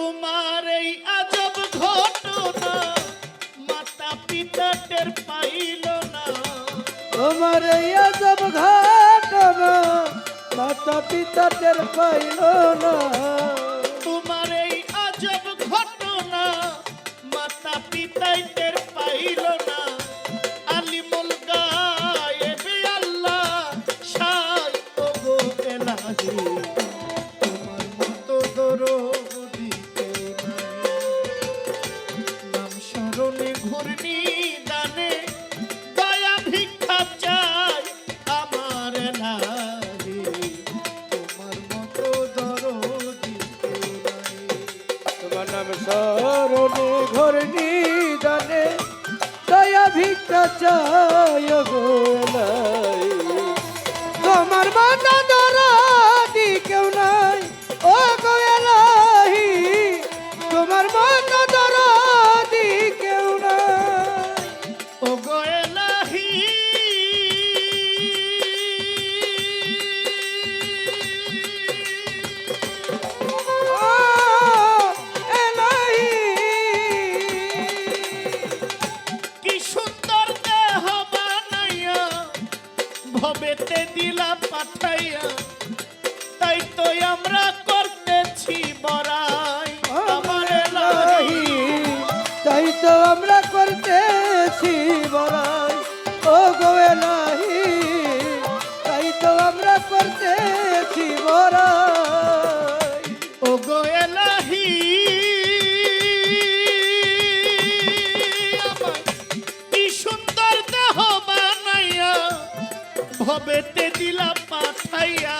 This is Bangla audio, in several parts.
তোমার এই আজব ঘটনা মাতা পিতা টের পাইল না। তোমার এই আজব ঘটনা মাতা পিতা টের পাইল না। তোমার এই আজব ঘটনা মাতা পিতাই টের পাইল না। তোমার সরণে ঘর নিদানে দয়া ভিক্ষা চায় গো এলাই। তোমার মাতা তো আমরা করতেছি বড়াই। ও গোয়েলাহি তাই তো আমরা করতেছি বড়াই। ও গো এলাহি, আমার কি সুন্দর দেহ বানাইয়া, ভবেতে দিলা পাঠাইয়া,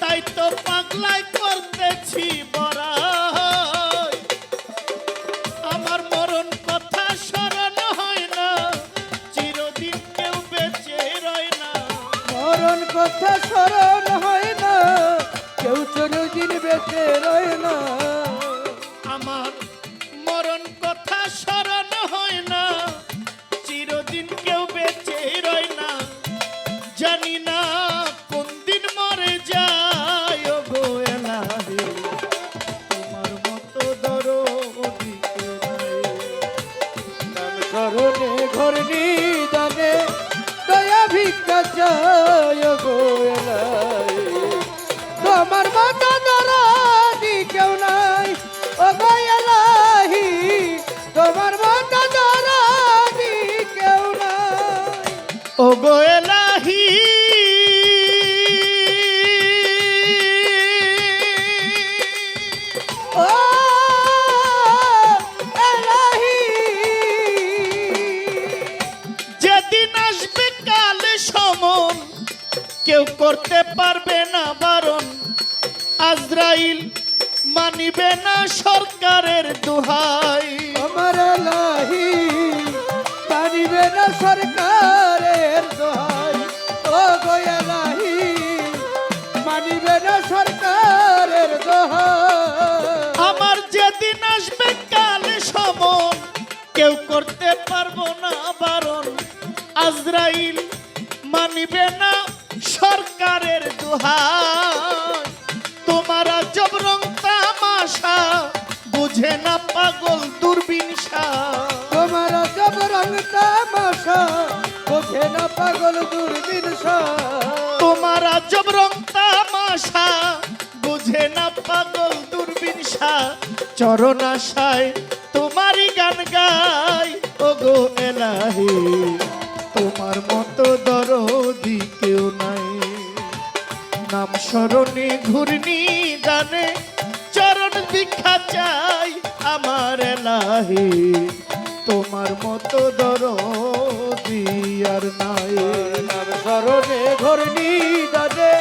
তাই তো পাগলাই করতেছি বড়াই। কেউ করতে পারবে না বারণ। আজরাইল মানিবে না সরকারের দুহাই। আমার এলাহি মানিবে না সরকারের দোহাই। ও গোয়ালাহি মানিবে না সরকারের দোহাই। আমার যেদিন আসবে কাল সমন। কেউ করতে পারব না বারণ। আজরাইল মানিবে না সরকারের দুহাই তোমার আজব রং তামাশা বুঝে না পাগল দূরবীনশা তোমার সব রং তামাশা বোঝে না পাগল দূরবীন তোমার আজব রং তামাশা বুঝে না পাগল দূরবীনশা চরণ আশায় তোমারই গান গাই ও গো এলাহি। তোমার মতো দরদি কেউ নাই। নাম স্মরণে ঘূর্ণি দানে চরণ দীক্ষা চাই আমার এলাহি। তোমার মতো দরদি আর নাই। নাম স্মরণে ঘর নিদানে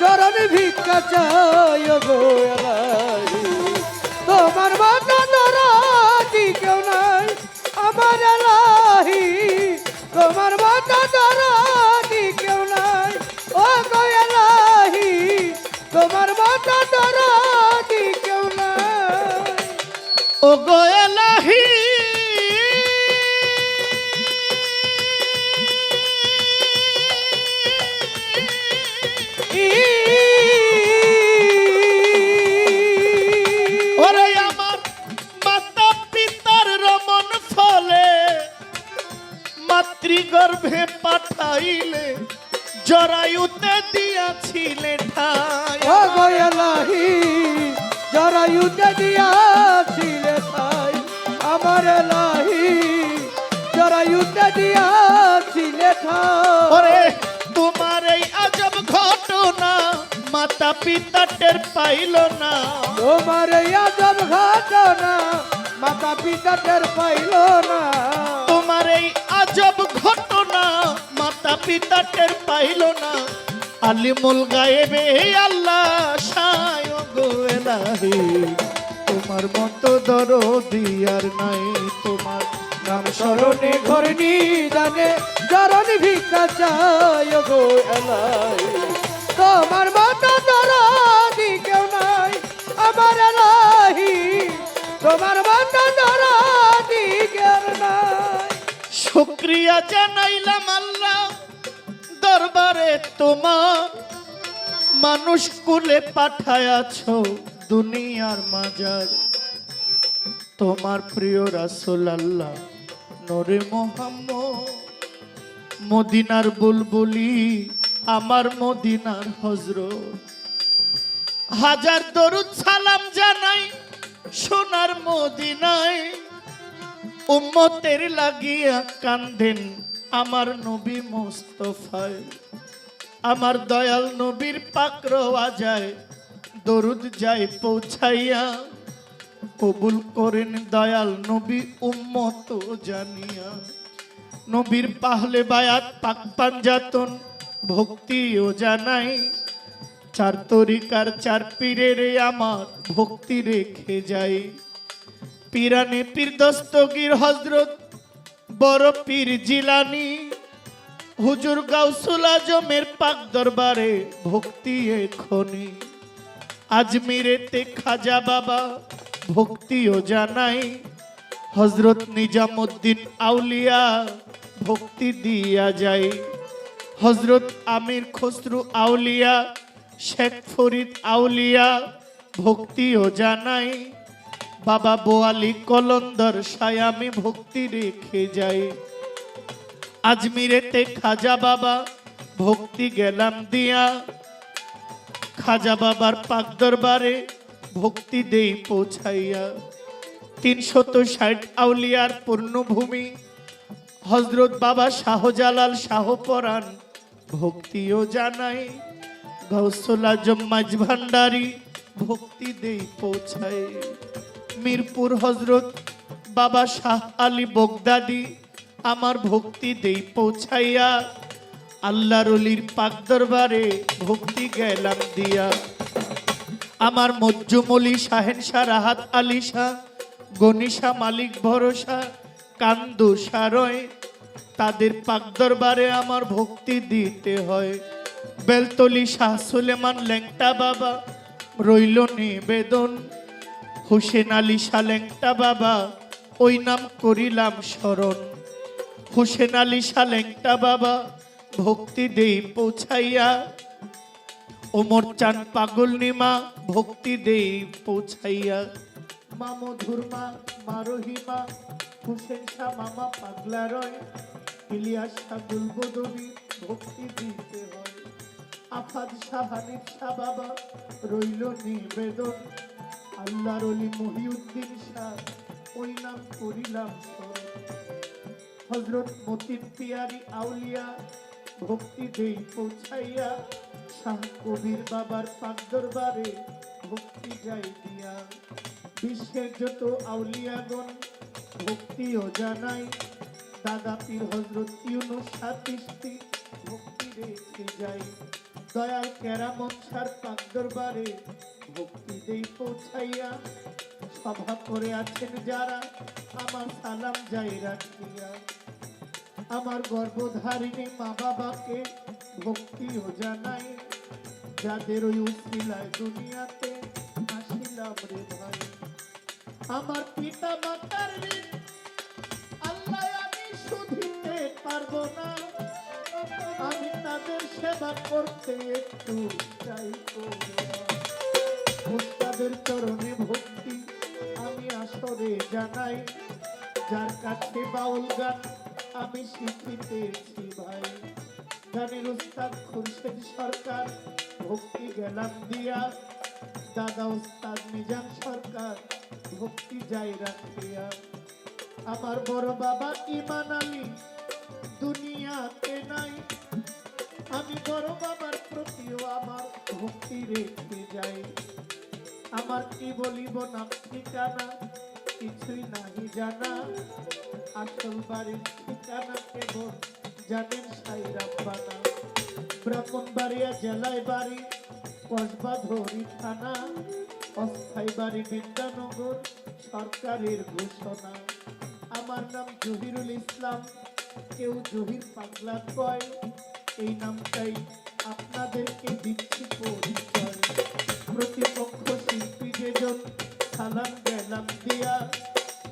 চরণ ভিক্ষা চায় গোয়ালাহি তোমার মাতা দরাদি কেউ নাই, আমার এলাহি। গোয়লাহি ওরে আমার মাতা পিতার রমন ফলে মাতৃগর্ভে পাঠাইলে জরায়ুতে দিয়াছিলে ওরে তোমার এই আজব ঘটনা মাতা পিতা টের পাইল না। তোমার আজব ঘটনা মাতা পিতা টের পাইল না। তোমার এই আজব ঘটনা মাতা পিতা টের পাইল না। আলিমুল গায়েবে আল্লাহ সায় গো এলাহি। তোমার মতো দরদি আর নাই তোমার নাম স্মরণে ঘরনি জানে জরণ ভিক্ষা চাই গো এলাই। তোমার মতো দরাদি কেউ নাই, আমার এলাহি। তোমার মতো দরাদি কেউ নাই। শুক্রিয়া জানাইলাম আল্লাহ, দরবারে তোমার। মানুষ কুলে পাঠায়াছ দুনিয়ার মাজার। তোমার প্রিয় রাসুল আল্লাহ। নরে মোহাম্মদ, মদিনার বুলবুলি, আমার মদিনার হজরত। হাজার দরুদ সালাম জানাই সোনার মদিনায়। উম্মতের লাগিয়া কান্দেন আমার নবী মোস্তফায়। আমার দয়াল নবীর পাকর যায় দরুদ যায় পৌঁছাইয়া কবুল করেন দয়াল নবী উম্মত জানিয়া। নবীর পাহলে বায়াত, পাক পাঞ্জাতন ভক্তিও জানাই। চার তরিকার চার পীরের আমার ভক্তি রেখে যাই। পিরানে পীর দস্তগীর হজরত, বড় পীর জিলানি। হুজুর গাউসুল আজমের পাক দরবারে ভক্তি এখনি। আজমিরেতে খাজা বাবা ভক্তিও জানাই। হজরত নিজামুদ্দিন আউলিয়া ভক্তি দিয়া যায় হজরত আমির খসরু আউলিয়া, শেখ ফরিদ আউলিয়া ভক্তিও জানাই। বাবা বোয়ালি কলন্দর সায় আমি ভক্তি রেখে যাই। আজমিরেতে খাজা বাবা ভক্তি গেলাম দিয়া। খাজা বাবার পাক দরবারে ভক্তি দেই পৌঁছাইয়া। তিনশত ষাট আউলিয়ার পূর্ণভূমি। হজরত বাবা শাহজালাল শাহপরাণ ভক্তিও জানাই। গৌসল আজম মাঝ ভান্ডারি ভক্তি দেই পৌঁছায় মিরপুর হজরত বাবা শাহ আলী বগদাদি, আমার ভক্তি দেই পৌঁছাইয়া। আল্লাহর অলির পাক দরবারে ভক্তি গেলাম দিয়া। আমার মজ্জুমলি শাহেন শাহ, রাহাত আলী শাহ গনিশা মালিক ভরসা, কান্দু সারয় তাদের পাক দরবারে আমার ভক্তি দিতে হয়। বেলতলি শাহ সুলেমান, ল্যাংটা বাবা, রইল নিবেদন। হুসেন আলী শাহ, ল্যাংটা বাবা, ওই নাম করিলাম স্মরণ। হুসেন আলী শাহ, ল্যাংটা বাবা, ভক্তি দেই পৌঁছাইয়া ওমর চান পাগল নিমা, ভক্তি দেই পৌঁছাইয়া। মা মধুর মা মা রহিমা হুসেন শাহ মামা পাগলা রয়। ইলিয়াস শাহ গুলবদনি ভক্তি দিতে হয়। আফাদ শাহ, হানিফ শাহ বাবা, রইল নিবেদন। আল্লাহর অলি মহিউদ্দিন শাহ, ওই নাম করিলাম হজরত মতিন পিয়ারি আউলিয়া, ভক্তি দেই পৌঁছাইয়া। শাহ কবির বাবার পাক দরবারে ভক্তি যাই দিয়া। বিশ্বের যত আউলিয়াগণ ভক্তিও জানাই, দাদা পীর হজরত ইউনুস সাতিস্তি ভক্তি রেখে যাই। দয়াল কেরামত সার পাক দরবারে ভক্তি দেই পৌঁছাইয়া, সভা করে আছেন যারা, আমার সালাম যাই রাখিয়া। আমার গর্ভধারিণী মা বাবাকে ভক্তিও জানাই। যাদের ওই উসিলায় দুনিয়াতে আসিলাম রে ভাই। আমার পিতা মাতার আল্লাহ আমি শুধিতে পারব না। আমি তাদের সেবা করতে একটু চাই উস্তাদের চরণে ভক্তি আমি আসরে জানাই। যার কাছে বাউল গান আমি শিখিতেছি ভাই। গানের উস্তাদ খুরশেদ সরকার, ভক্তি গেলাম দিয়া। দাদা উস্তাদ মিজান সরকার, ভক্তি যাই রাখিয়া আমার বড় বাবা ইমান আলী দুনিয়াতে নাই। আমি বড় বাবার প্রতিও আমার ভক্তি রেখে যাই। আমার কি বলিব নাম ঠিকানা? কিছুই নাহি জানা। আসল বাড়ির ঠিকানা কেবল জানেন সাইরাব্বানা ব্রাহ্মণবাড়িয়া জেলায় বাড়ি, কসবা ধরি থানা। অস্থায়ী বাড়ি বিদ্যানগর, সরকারের ঘোষণা। আমার নাম জহিরুল ইসলাম। কেউ জহির পাগলা কয়। এই নামটাই আপনাদেরকে দিচ্ছি পরিচয়। প্রতিপক্ষ শিল্পী যেজন, সালাম গেলাম দিয়া